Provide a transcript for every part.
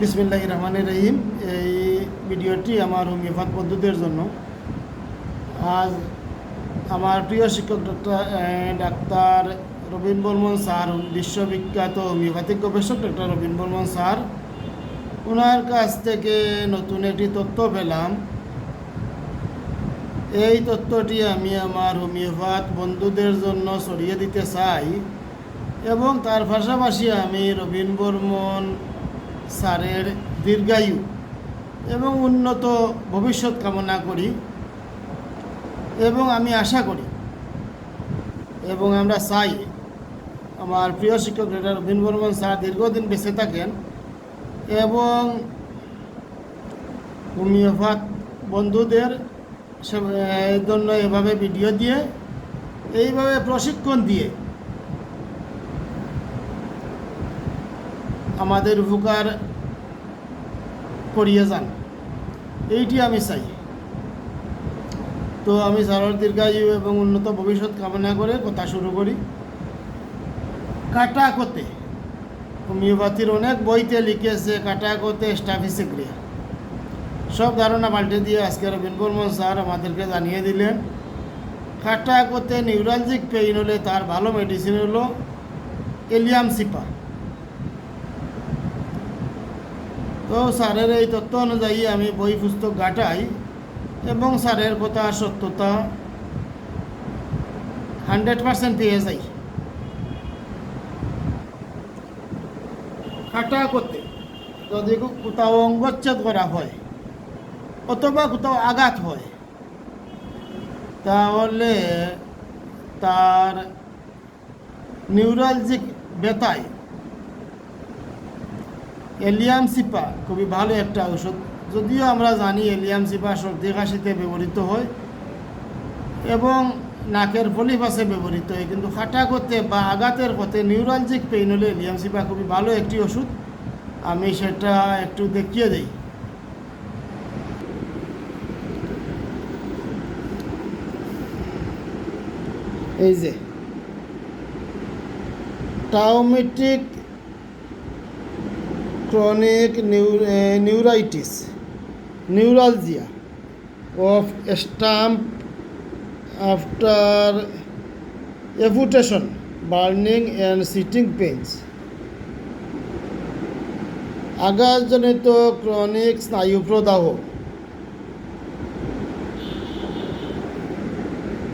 বিসমিল্লাহ রহমান রহিম। এই ভিডিওটি আমার হোমিওপ্যাথ বন্ধুদের জন্য। আজ আমার প্রিয় শিক্ষক ডাক্তার রবীন বর্মন স্যার, বিশ্ববিখ্যাত হোমিওপ্যাথিক গবেষক ডক্টর রবীন বর্মন স্যার ওনার কাছ থেকে নতুন একটি তথ্য পেলাম। এই তথ্যটি আমি আমার হোমিওপ্যাথ বন্ধুদের জন্য ছড়িয়ে দিতে চাই এবং তার পাশাপাশি আমি রবীন বর্মন স্যারের দীর্ঘায়ু এবং উন্নত ভবিষ্যৎ কামনা করি এবং আমি আশা করি এবং আমরা চাই আমার প্রিয় শিক্ষক ডক্টর রবীন বর্মন স্যার দীর্ঘদিন বেঁচে থাকেন এবং হোমিওপ্যাথ বন্ধুদের জন্য এভাবে ভিডিও দিয়ে, এইভাবে প্রশিক্ষণ দিয়ে আমাদের উপকার করিয়ে যান। এইটি আমি চাই। তো আমি সারর দীর্ঘায়ু এবং উন্নত ভবিষ্যৎ কামনা করে কথা শুরু করি। কাটা কোতে হোমিওপ্যাথির অনেক বইতে লিখেছে কাটা কোতে স্টাফিসিক্রিয়া। সব ধারণা পাল্টে দিয়ে আজকে রবীন বর্মন স্যার আমাদেরকে জানিয়ে দিলেন কাটা কোতে নিউরালজিক পেইন হলে তার ভালো মেডিসিন হলো এলিয়াম সিপা। তো স্যারের এই তথ্য অনুযায়ী আমি বই পুস্তক ঘাটাই এবং স্যারের কথা সত্যতা হান্ড্রেড পার্সেন্ট পেয়ে যাই। কাটা করতে যদি কোথাও অঙ্গচ্ছেদ করা হয় অথবা কোথাও আঘাত হয়, তাহলে তার নিউরালজিক ব্যথায় এলিয়াম সিপা, খুবই ভালো একটা ঔষধ। যদিও আমরা জানি এলিয়াম সিপা সর্দি কাশিতে ব্যবহৃত হয় এবং নাকের ফলিফাসে ব্যবহৃত হয়, কিন্তু খাটা করতে বা আঘাতের পথে নিউরালজিক পেইন হলে এলিয়াম সিপা খুবই ভালো একটি ওষুধ আমি সেটা একটু দেখিয়ে দিই। এই যে traumatic uh, neuritis, neuralgia of stump after amputation, burning and sitting pains. আঘাতজনিত ক্রনিক স্নায়ু প্রদাহ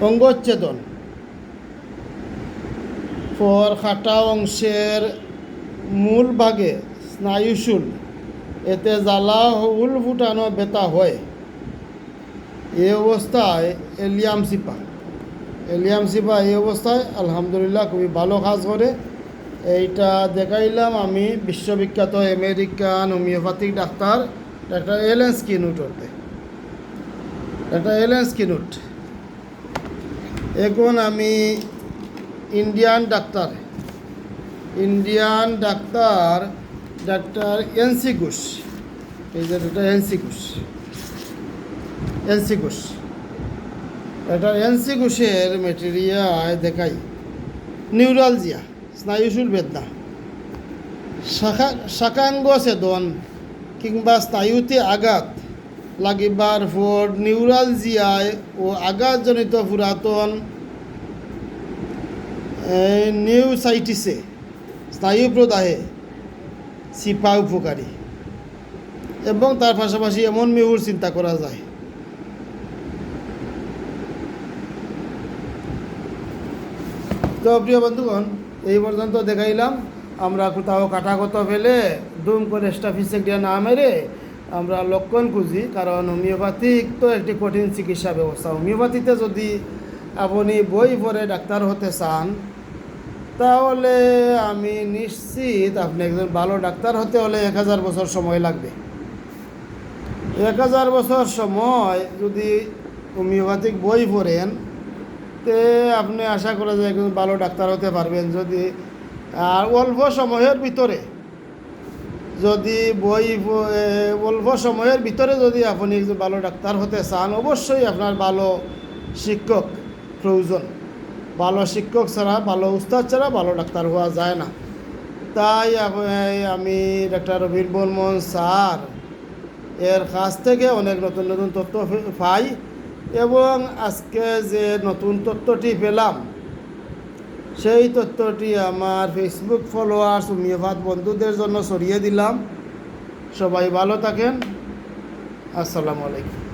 অঙ্গচ্ছেদন ফর খাটা অংশের মূল ভাগে স্নায়ুশুল। এতে জ্বালা হুল ফুটানো ব্যথা হয়। এই অবস্থায় এলিয়াম সিপা। এলিয়াম সিপা এই অবস্থায় আলহামদুলিল্লাহ খুবই ভালো কাজ করে। এইটা দেখাইলাম আমি বিশ্ববিখ্যাত আমেরিকান হোমিওপ্যাথিক ডাক্তার ডাক্তার এলেন স্কিনুটতে। ডাক্তার এলেন স্কিনুট। এখন আমি Indian doctor. Indian doctor doctor NC Ghosh. এই যে doctor NC Ghosh. NC Ghosh. Doctor NC ঘোষের মেটেরিয়াল দেখাই। নিউরালজিয়া স্নায়ুশুল বেদনা। শাখা, শাখাঙ্গ ছেদন কিংবা স্নায়ুতে আঘাত লাগিবার পর নিউরালজিয়ায় ও আঘাতজনিত পুরাতন নিউসাইটিসে স্নায়ু প্রদাহে সিপা উপকারী। এবং তার পাশাপাশি এমন মিহুর চিন্তা করা যায়। তো প্রিয় বন্ধুগণ, এই পর্যন্ত দেখাইলাম। আমরা কোথাও কাটাগত ফেলে দুম করে স্টাফিসেক দিয়ে না মেরে আমরা লক্ষণ খুঁজি, কারণ হোমিওপ্যাথিক তো একটি কঠিন চিকিৎসা ব্যবস্থা। হোমিওপ্যাথিতে যদি আপনি বই পড়ে ডাক্তার হতে চান তাহলে আমি নিশ্চিত আপনি একজন ভালো ডাক্তার হতে হলে এক হাজার বছর সময় লাগবে। এক হাজার বছর সময় যদি হোমিওপ্যাথিক বই পড়েন, তে আপনি আশা করা যায় একজন ভালো ডাক্তার হতে পারবেন। যদি, আর অল্প সময়ের ভিতরে, যদি বই অল্প সময়ের ভিতরে যদি আপনি একজন ভালো ডাক্তার হতে চান, অবশ্যই আপনার ভালো শিক্ষক প্রয়োজন। ভালো শিক্ষক ছাড়া, ভালো উস্তাদ ছাড়া, ভালো ডাক্তার হওয়া যায় না। তাই আমি ডাক্তার রবীন বর্মন স্যার এর কাছ থেকে অনেক নতুন নতুন তথ্য পাই এবং আজকে যে নতুন তথ্যটি পেলাম, সেই তথ্যটি আমার ফেসবুক ফলোয়ার্স হোমিওপ্যাথ বন্ধুদের জন্য ছড়িয়ে দিলাম। সবাই ভালো থাকেন। আসসালামু আলাইকুম।